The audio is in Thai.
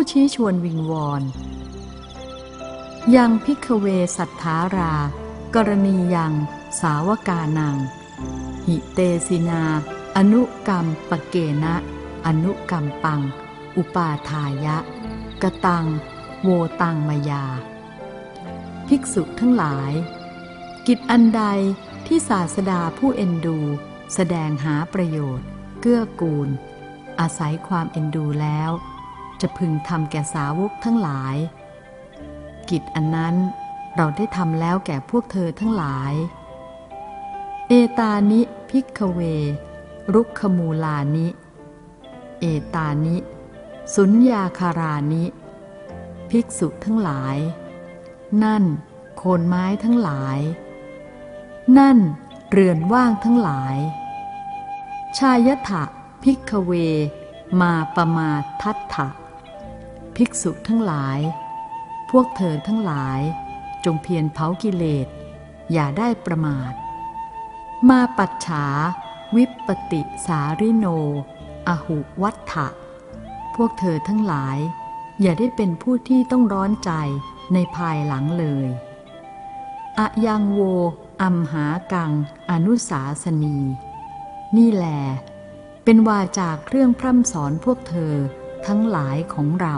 ผู้ชี้ชวนวิงวอน ยังพิกเวสัทธารา กรณียังสาวกานัง หิเตสินา อนุกรรมปเกณะอนุกรรมปัง อุปาทายะ กตัง โวตังมายา ภิกษุทั้งหลาย กิจอันใดที่ศาสดาผู้เอ็นดู แสดงหาประโยชน์ เกื้อกูล อาศัยความเอ็นดูแล้ว จะพึงทำแก่สาวกทั้งหลาย กิจอันนั้นเราได้ทำแล้วแก่พวกเธอทั้งหลาย เอตานิพิกเว รุกขมูลานิ เอตานิ สุญญาคารานิ ภิกษุทั้งหลาย นั่น โคนไม้ทั้งหลาย นั่น เรือนว่างทั้งหลาย ชายถะพิกเว มาประมาทัตถะ ภิกษุทั้งหลาย พวกเธอทั้งหลาย จงเพียรเผากิเลส อย่าได้ประมาท มาปัจฉา วิปปติสาริโน อหุวัฏฐะพวกเธอทั้งหลาย อย่าได้เป็นผู้ที่ต้องร้อนใจในภายหลังเลยอะยังโว อัมหากัง อนุสาสนี นี่แหลเป็นวาจากเครื่องพร่ำสอนพวกเธอ ทั้งหลายของเรา